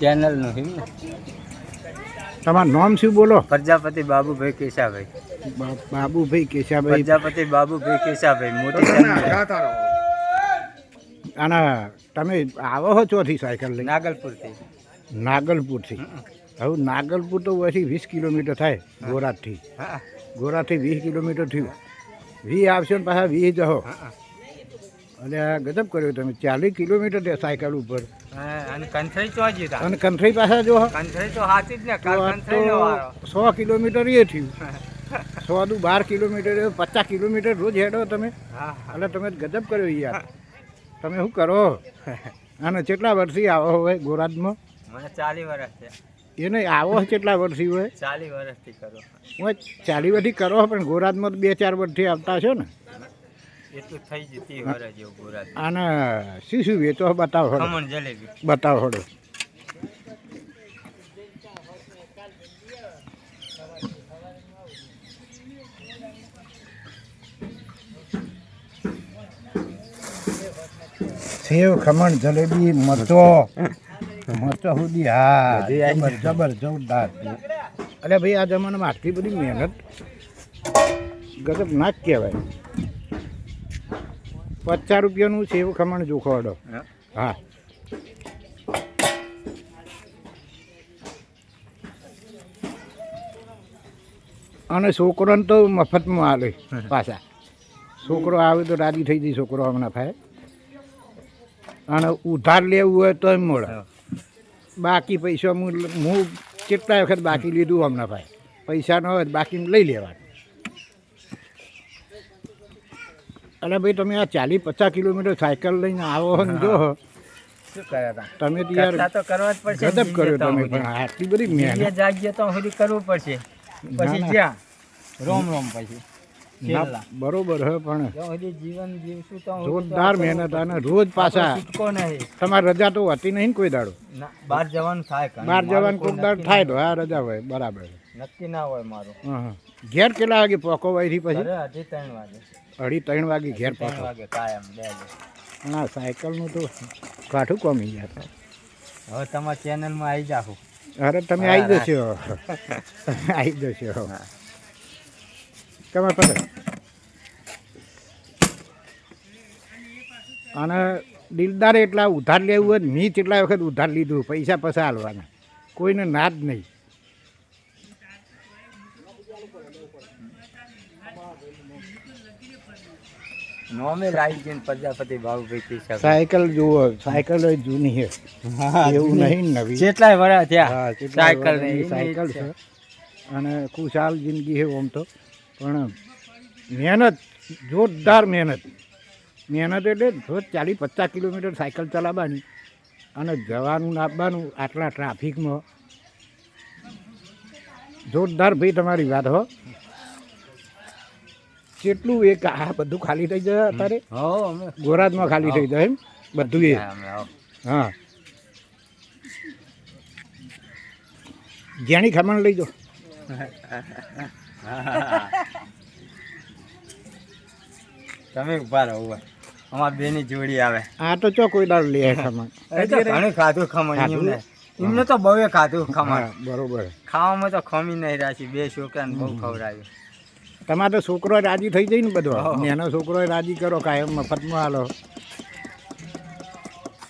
ચેનલનું હિમ તમારું નામ શું બોલો? પ્રજાપતિ બાબુભાઈ કેશાભાઈ. બાબુભાઈ કેશાભાઈ. પ્રજાપતિ બાબુભાઈ કેશાભાઈ મોટી ચેનલ અને તમે આવો છો ચોથી સાયકલ લઈ નાગલપુરથી. નાગલપુરથી. હવે નાગલપુર તો પછી વીસ કિલોમીટર થાય ગોરાથી હા. ગોરાથી વીસ કિલોમીટર થયું. વી આવશે ને પાછા વી જહો. અને આ ગજબ કર્યો તમે. ચાલીસ કિલોમીટર સાયકલ ઉપર. અને કંથરી તા અને કંથરી પાછા જો કંથરી તો હાથી જ ને કંથરી સો કિલોમીટર એ થયું. સો દુ બાર કિલોમીટર પચાસ કિલોમીટર રોજ હેડો તમે. એટલે તમે ગજબ કર્યો યાર. તમે શું કરો? અને કેટલા વર્ષથી આવો હોય ગોરાદમાં મને ચાલી વર્ષ છે એને આવો કેટલા વર્ષથી હોય? ચાલીસ વર્ષથી કરો. હું ચાલી વર્ષથી કરો પણ ગોરાદમાં તો બે ચાર વર્ષથી આવતા છો ને. અને શું શું વેચો બતાવો જલેબી. બતાવો સેવ ખમણ જલેબી મરચો મરચો સુધી હા જબર જોરદાર. અરે ભાઈ આ જમાનામાં આટલી બધી મહેનત ગજબ ના જ કહેવાય. પચાસ રૂપિયાનું સેવ ખમણ જોખવાડો હા. અને છોકરોને તો મફતમાં આવે પાછા. છોકરો આવે તો રાજી થઈ જાય છોકરો હમણાં થાય. અને ઉધાર લેવું હોય તો મળે. બાકી પૈસા હું હું કેટલા વખત બાકી લીધું હમણાં ભાઈ? પૈસા ન હોય તો બાકી લઈ લેવાનું. અરે ભાઈ તમે આ ચાલીસ પચાસ કિલોમીટર સાયકલ લઈને આવો ને જો. શું કર્યા તા તમે તો યાર તો કરવા જ પડશે ગજબ કર્યો તમે પણ. આટલી બધી મહેનત. જાગીએ તો સુધી કરવું પડશે. પછી. જ્યાં? રોમ રોમ પછી. બરોબર હે પણ જીવન જીવશું તો જોરદાર મહેનત અને રોજ પાછા આપણો છૂટકો નહીં. તમારી રજા તો હતી નહીં કોઈ દાડો? બહાર જવાનું થાય. બહાર જવાનું કોઈ કોઈક દાડો થાય તો આ રજા હોય બરાબર. હોય. નક્કી ના હોય મારું. ઘેર કેટલા વાગે પોકો વાયરી પછી? અઢી ત્રણ વાગે. અઢી ત્રણ વાગે ઘેર પોકો. વાગે કાયમ બે ના સાયકલનું તો કાઠું કોમી યાર હવે તમારા ચેનલમાં આવી જાઓ અરે તમે આવી જશો. આવી જશો. તમારે પાસે? અને દિલદાર એટલા ઉધાર લેવું હોય મીચ એટલા વખત ઉધાર લીધું પૈસા પૈસા હાલવાના. કોઈને ના જ નહીં. નોમે લાઈ ગઈ પ્રજાપતિ બાબુભાઈ કેશવ સાયકલ જુઓ સાયકલ જૂની છે એવું નહીં નવી. જેટલાય વડા થયા સાયકલ સાયકલ છે. અને ખુશાલ જિંદગી છે ઓમ તો. પણ મહેનત જોરદાર મહેનત. મહેનત એટલે રોજ ચાલીસ પચાસ કિલોમીટર સાયકલ ચલાવવાની અને જવાનું આપવાનું આટલા ટ્રાફિકમાં જોરદાર ભાઈ તમારી વાત હો. કેટલું એક આ બધું ખાલી થઈ જાય અત્યારે? ગોરાજમાં ખાલી થઈ જાય એમ? બધું એ. હા જેણી ખમણ લઈ જો તમે ઊભા રહો અમાર બેની જોડી આવે. આ તો ચો કોઈ દાળ લે ખમણ? ઘણું ખાધું ખમણ એમને. એમને તો બહુ ખાધું ખમણ. બરોબર. ખાવામાં તો ખમી નહીં રાશી બે છોકરાને બહુ ખવડાવ્યું. તમારે તો છોકરો રાજી થઈ જાય ને બધો. એનો છોકરો રાજી કરો કાયમ મફતમાં હાલો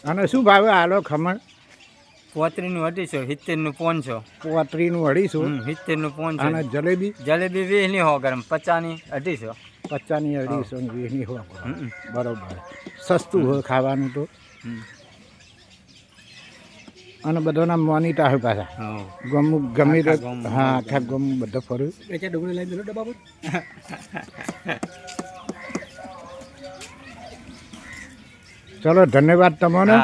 અને શું ભાવે હાલો ખમણ? પોતરીનું અઢીસો સિત્તેરનું પાંચસો. પોતરીનું અઢીસો? સિત્તેરનું પાંચસો. અને જલેબી? જલેબી વીસની હો ગરમ પચાસની અઢીસો. પચાની અઢીસો ને વીસની હો બરોબર. સસ્તું હોય ખાવાનું તો. અને બધાના મોની હોય પાછા. ગમ ગમે તે હા આખા ગમ. બધો ફરું એટલે ડુંગળી લઈ દેલો ડબ્બા ચલો ધન્યવાદ તમને.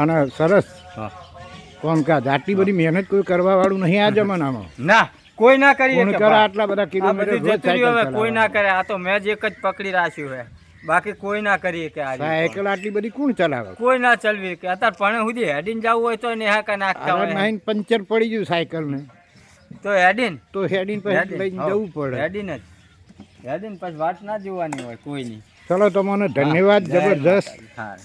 અને સરસ. કોમકાજ આટલી બધી મહેનત કોઈ કરવા વાળું નહીં આ જમાનામાં. ના કોઈ ના કરી. આટલા બધા કિલોમીટર કોઈ ના કરે. આ તો મેં જ એક જ પકડી રાખ્યું હે બાકી કોઈ ના કરીએ કે આ સાયકલ આટલી બધી કોણ ચલાવે? કોઈ ના ચલવી કે અત્યારે પણ સુધી હેડીને જવું હોય તો ને હા નાખતા હોય. નાઈન પંચર પડી ગયું સાયકલ ને તો હેડીન. તો હેડીન પછી લઈને જવું પડે. હેડીન જ. હેડીન પછી વાત ના જોવાની હોય કોઈની. ચલો તમને ધન્યવાદ માતાજી. હા.